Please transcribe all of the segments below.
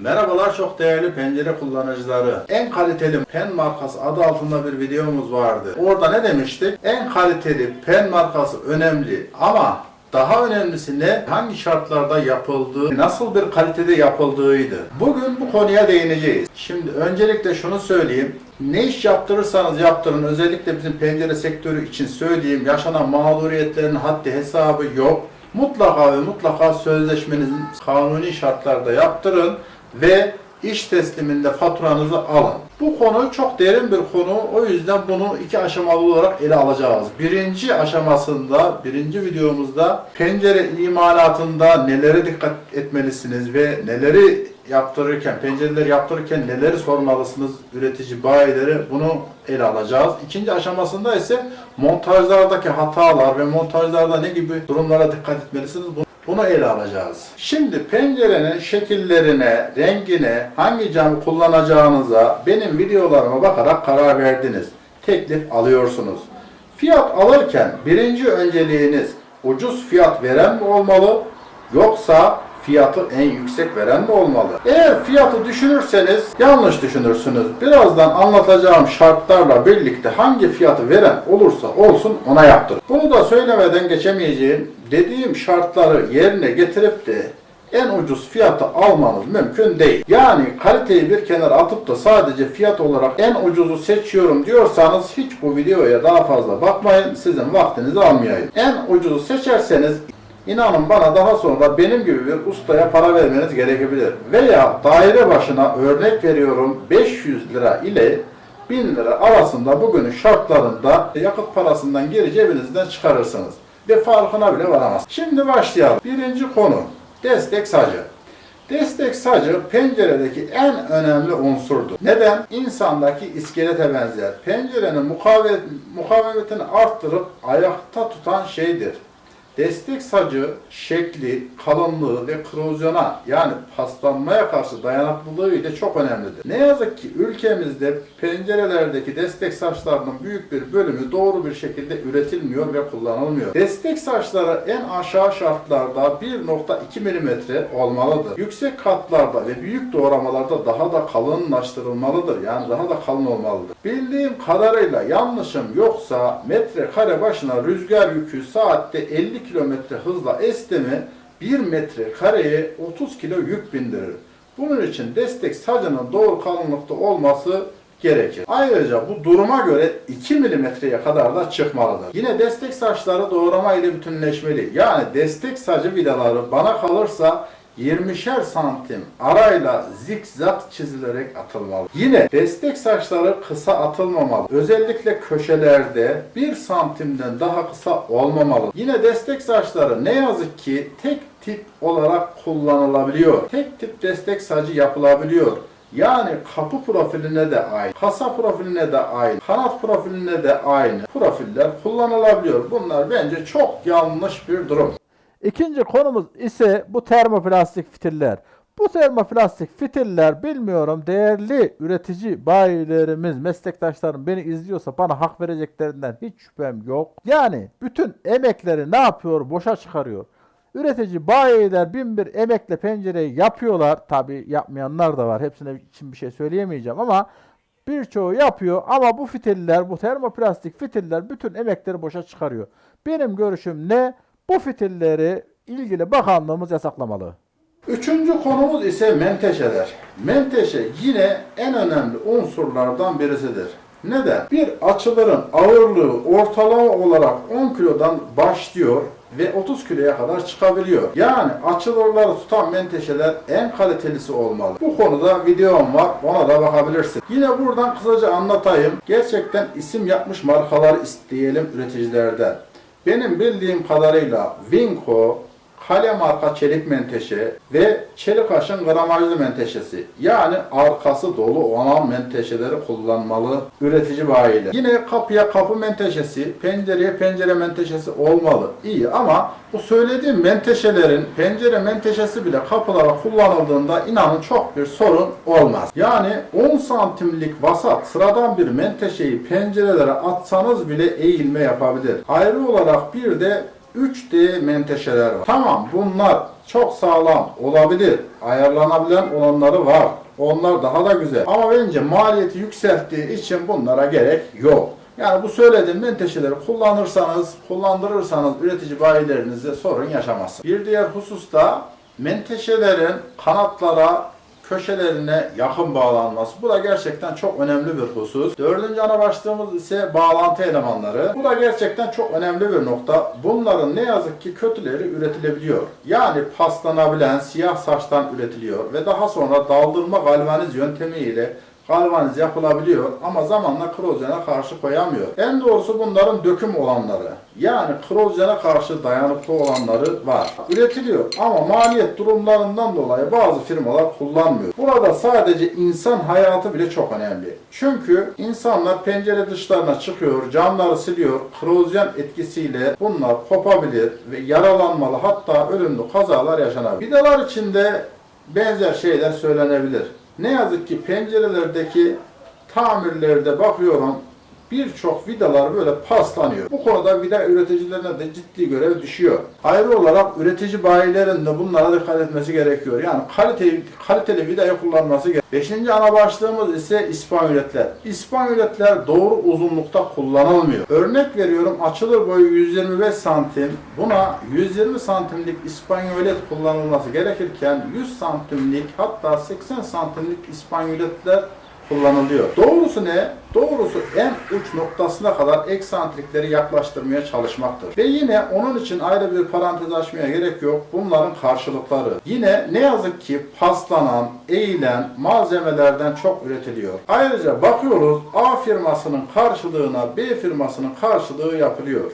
Merhabalar çok değerli pencere kullanıcıları. En kaliteli pen markası adı altında bir videomuz vardı. Orada ne demiştik? En kaliteli pen markası önemli ama daha önemlisi ne? Hangi şartlarda yapıldığı, nasıl bir kalitede yapıldığıydı. Bugün bu konuya değineceğiz. Şimdi öncelikle şunu söyleyeyim. Ne iş yaptırırsanız yaptırın, özellikle bizim pencere sektörü için söyleyeyim, yaşanan mağduriyetlerin haddi hesabı yok. Mutlaka ve mutlaka sözleşmenizin kanuni şartlarda yaptırın ve iş tesliminde faturanızı alın. Bu konu çok derin bir konu. O yüzden bunu iki aşamalı olarak ele alacağız. Birinci aşamasında, birinci videomuzda pencere imalatında nelere dikkat etmelisiniz ve neleri yaptırırken, pencereler yaptırırken neleri sormalısınız üretici bayileri bunu ele alacağız. İkinci aşamasında ise montajlardaki hatalar ve montajlarda ne gibi durumlara dikkat etmelisiniz bunu bunu ele alacağız. Şimdi pencerenin şekillerine, rengine, hangi camı kullanacağınıza benim videolarıma bakarak karar verdiniz. Teklif alıyorsunuz. Fiyat alırken birinci önceliğiniz ucuz fiyat veren mi olmalı yoksa fiyatı en yüksek veren mi olmalı? Eğer fiyatı düşünürseniz yanlış düşünürsünüz. Birazdan anlatacağım şartlarla birlikte hangi fiyatı veren olursa olsun ona yaptırın. Bunu da söylemeden geçemeyeceğim. Dediğim şartları yerine getirip de en ucuz fiyatı almanız mümkün değil. Yani kaliteyi bir kenara atıp da sadece fiyat olarak en ucuzu seçiyorum diyorsanız hiç bu videoya daha fazla bakmayın. Sizin vaktinizi almayayım. En ucuzu seçerseniz İnanın bana daha sonra benim gibi bir ustaya para vermeniz gerekebilir. Veya daire başına örnek veriyorum 500 lira ile 1000 lira arasında bugünün şartlarında yakıt parasından geri cebinizden çıkarırsınız. Ve farkına bile varamaz. Şimdi başlayalım. Birinci konu destek sacı. Destek sacı penceredeki en önemli unsurdur. Neden? İnsandaki iskelete benzer. Pencerenin mukavemet, mukavemetini arttırıp ayakta tutan şeydir. Destek sacı şekli, kalınlığı ve korozyona yani paslanmaya karşı dayanıklılığı ile çok önemlidir. Ne yazık ki ülkemizde pencerelerdeki destek saçlarının büyük bir bölümü doğru bir şekilde üretilmiyor ve kullanılmıyor. Destek saçları en aşağı şartlarda 1.2 mm olmalıdır. Yüksek katlarda ve büyük doğramalarda daha da kalınlaştırılmalıdır. Yani daha da kalın olmalıdır. Bildiğim kadarıyla yanlışım yoksa metrekare başına rüzgar yükü saatte 50 kilometre hızla esti mi 1 metre kareye 30 kilo yük bindirir. Bunun için destek sacının doğru kalınlıkta olması gerekir. Ayrıca bu duruma göre 2 milimetreye kadar da çıkmalıdır. Yine destek saçları doğrama ile bütünleşmeli. Yani destek sacı vidaları bana kalırsa 20'şer santim arayla zikzak çizilerek atılmalı. Yine destek saçları kısa atılmamalı. Özellikle köşelerde 1 santimden daha kısa olmamalı. Yine destek saçları ne yazık ki tek tip olarak kullanılabiliyor. Tek tip destek sacı yapılabiliyor. Yani kapı profiline de aynı, kasa profiline de aynı, kanat profiline de aynı profiller kullanılabiliyor. Bunlar bence çok yanlış bir durum. İkinci konumuz ise bu termoplastik fitiller. Bu termoplastik fitiller bilmiyorum değerli üretici bayilerimiz, meslektaşlarım beni izliyorsa bana hak vereceklerinden hiç şüphem yok. Yani bütün emekleri ne yapıyor? Boşa çıkarıyor. Üretici bayiler bin bir emekle pencereyi yapıyorlar. Tabi yapmayanlar da var. Hepsine için bir şey söyleyemeyeceğim ama birçoğu yapıyor ama bu fitiller, bu termoplastik fitiller bütün emekleri boşa çıkarıyor. Benim görüşüm ne? Bu fitilleri ilgili bakanlığımız yasaklamalı. Üçüncü konumuz ise menteşeler. Menteşe yine en önemli unsurlardan birisidir. Neden? Bir açıların ağırlığı ortalama olarak 10 kilodan başlıyor ve 30 kiloya kadar çıkabiliyor. Yani açılarları tutan menteşeler en kalitelisi olmalı. Bu konuda videom var. Ona da bakabilirsin. Yine buradan kısaca anlatayım. Gerçekten isim yapmış markalar isteyelim üreticilerden. Benim bildiğim kadarıyla Winco, Kale marka çelik menteşe ve çelik aşın gramajlı menteşesi. Yani arkası dolu olan menteşeleri kullanmalı üretici bayiler. Yine kapıya kapı menteşesi, pencereye pencere menteşesi olmalı. İyi ama bu söylediğim menteşelerin pencere menteşesi bile kapılara kullanıldığında inanın çok bir sorun olmaz. Yani 10 santimlik vasat sıradan bir menteşeyi pencerelere atsanız bile eğilme yapabilir. Ayrı olarak bir de 3D menteşeler var. Tamam bunlar çok sağlam olabilir. Ayarlanabilen olanları var. Onlar daha da güzel. Ama bence maliyeti yükselttiği için bunlara gerek yok. Yani bu söylediğim menteşeleri kullanırsanız, kullandırırsanız üretici bayilerinizde sorun yaşamazsınız. Bir diğer hususta menteşelerin kanatlara, köşelerine yakın bağlanması. Bu da gerçekten çok önemli bir husus. Dördüncü ana başlığımız ise bağlantı elemanları. Bu da gerçekten çok önemli bir nokta. Bunların ne yazık ki kötüleri üretilebiliyor. Yani paslanabilen siyah saçtan üretiliyor ve daha sonra daldırma galvaniz yöntemiyle galvaniz yapılabiliyor ama zamanla korozyona karşı koyamıyor. En doğrusu bunların döküm olanları. Yani korozyona karşı dayanıklı olanları var. Üretiliyor ama maliyet durumlarından dolayı bazı firmalar kullanmıyor. Burada sadece insan hayatı bile çok önemli. Çünkü insanlar pencere dışlarına çıkıyor, camları siliyor, korozyon etkisiyle bunlar kopabilir ve yaralanmalı hatta ölümlü kazalar yaşanabilir. Vidalar içinde benzer şeyler söylenebilir. Ne yazık ki pencerelerdeki tamirlerde bakıyorum birçok vidalar böyle paslanıyor. Bu konuda vida üreticilerine de ciddi görev düşüyor. Ayrı olarak üretici bayilerin de bunlara dikkat etmesi gerekiyor. Yani kaliteli, kaliteli vidayı kullanması gerekiyor. Beşinci ana başlığımız ise ispanyületler. İspanyületler doğru uzunlukta kullanılmıyor. Örnek veriyorum açılır boyu 125 santim. Buna 120 santimlik ispanyölet kullanılması gerekirken 100 santimlik hatta 80 santimlik ispanyöletler kullanılıyor. Doğrusu ne? Doğrusu en uç noktasına kadar eksantrikleri yaklaştırmaya çalışmaktır. Ve yine onun için ayrı bir parantez açmaya gerek yok. Bunların karşılıkları. Yine ne yazık ki paslanan, eğilen malzemelerden çok üretiliyor. Ayrıca bakıyoruz A firmasının karşılığına B firmasının karşılığı yapılıyor.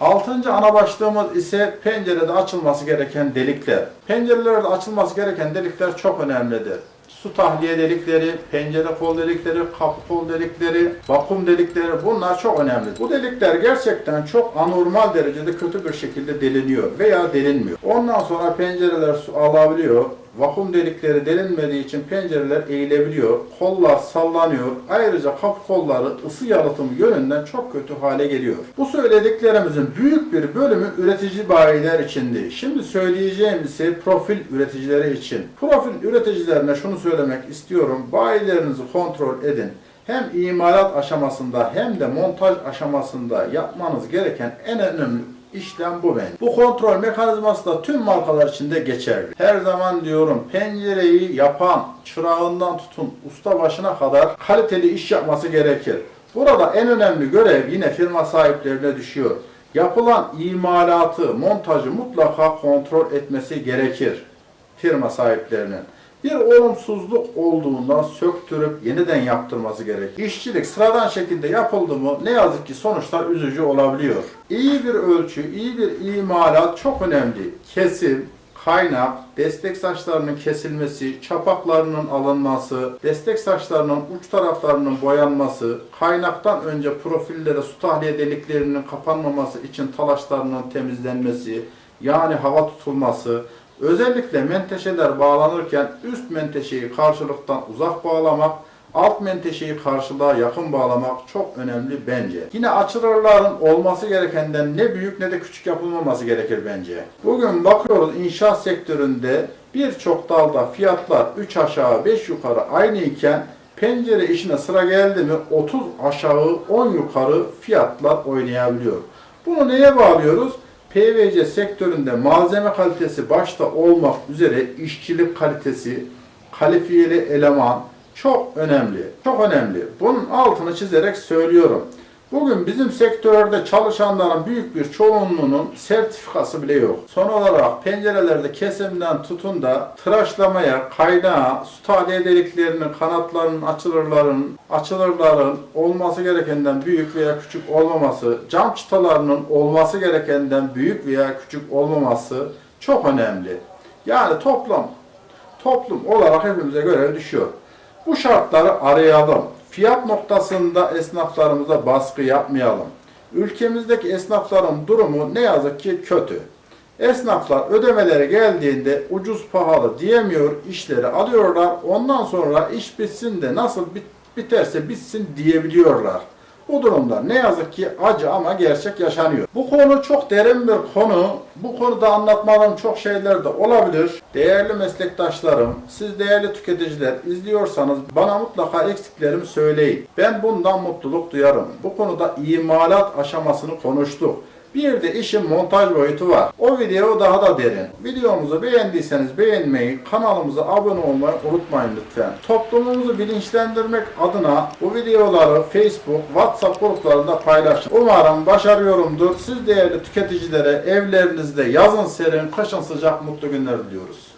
Altıncı ana başlığımız ise pencerede açılması gereken delikler. Pencerelerde açılması gereken delikler çok önemlidir su tahliye delikleri, pencere kol delikleri, kapı kol delikleri, vakum delikleri bunlar çok önemli. Bu delikler gerçekten çok anormal derecede kötü bir şekilde deliniyor veya delinmiyor. Ondan sonra pencereler su alabiliyor. Vakum delikleri delinmediği için pencereler eğilebiliyor. Kollar sallanıyor. Ayrıca kapı kolları ısı yalıtımı yönünden çok kötü hale geliyor. Bu söylediklerimizin büyük bir bölümü üretici bayiler içindi. Şimdi söyleyeceğim ise profil üreticileri için. Profil üreticilerine şunu söylemek istiyorum. Bayilerinizi kontrol edin hem imalat aşamasında hem de montaj aşamasında yapmanız gereken en önemli işlem bu benim. Bu kontrol mekanizması da tüm markalar için de geçerli. Her zaman diyorum pencereyi yapan çırağından tutun usta başına kadar kaliteli iş yapması gerekir. Burada en önemli görev yine firma sahiplerine düşüyor. Yapılan imalatı, montajı mutlaka kontrol etmesi gerekir firma sahiplerinin bir olumsuzluk olduğunda söktürüp yeniden yaptırması gerek. İşçilik sıradan şekilde yapıldı mı ne yazık ki sonuçlar üzücü olabiliyor. İyi bir ölçü, iyi bir imalat çok önemli. Kesim, kaynak, destek saçlarının kesilmesi, çapaklarının alınması, destek saçlarının uç taraflarının boyanması, kaynaktan önce profillere su tahliye deliklerinin kapanmaması için talaşlarının temizlenmesi, yani hava tutulması, Özellikle menteşeler bağlanırken üst menteşeyi karşılıktan uzak bağlamak, alt menteşeyi karşılığa yakın bağlamak çok önemli bence. Yine açılırların olması gerekenden ne büyük ne de küçük yapılmaması gerekir bence. Bugün bakıyoruz inşaat sektöründe birçok dalda fiyatlar 3 aşağı 5 yukarı aynı iken pencere işine sıra geldi mi 30 aşağı 10 yukarı fiyatlar oynayabiliyor. Bunu neye bağlıyoruz? PVC sektöründe malzeme kalitesi başta olmak üzere işçilik kalitesi, kalifiyeli eleman çok önemli. Çok önemli. Bunun altını çizerek söylüyorum. Bugün bizim sektörde çalışanların büyük bir çoğunluğunun sertifikası bile yok. Son olarak pencerelerde kesimden tutun da tıraşlamaya, kaynağa, su tahliye deliklerinin, kanatlarının, açılırların, açılırların olması gerekenden büyük veya küçük olmaması, cam çıtalarının olması gerekenden büyük veya küçük olmaması çok önemli. Yani toplam, toplum olarak hepimize görev düşüyor. Bu şartları arayalım. Fiyat noktasında esnaflarımıza baskı yapmayalım. Ülkemizdeki esnafların durumu ne yazık ki kötü. Esnaflar ödemeleri geldiğinde ucuz pahalı diyemiyor, işleri alıyorlar. Ondan sonra iş bitsin de nasıl bit- biterse bitsin diyebiliyorlar. Bu durumda ne yazık ki acı ama gerçek yaşanıyor. Bu konu çok derin bir konu. Bu konuda anlatmadığım çok şeyler de olabilir. Değerli meslektaşlarım, siz değerli tüketiciler izliyorsanız bana mutlaka eksiklerimi söyleyin. Ben bundan mutluluk duyarım. Bu konuda imalat aşamasını konuştuk. Bir de işin montaj boyutu var. O video daha da derin. Videomuzu beğendiyseniz beğenmeyi, kanalımıza abone olmayı unutmayın lütfen. Toplumumuzu bilinçlendirmek adına bu videoları Facebook, WhatsApp gruplarında paylaşın. Umarım başarıyorumdur. Siz değerli tüketicilere evlerinizde yazın serin, kışın sıcak mutlu günler diliyoruz.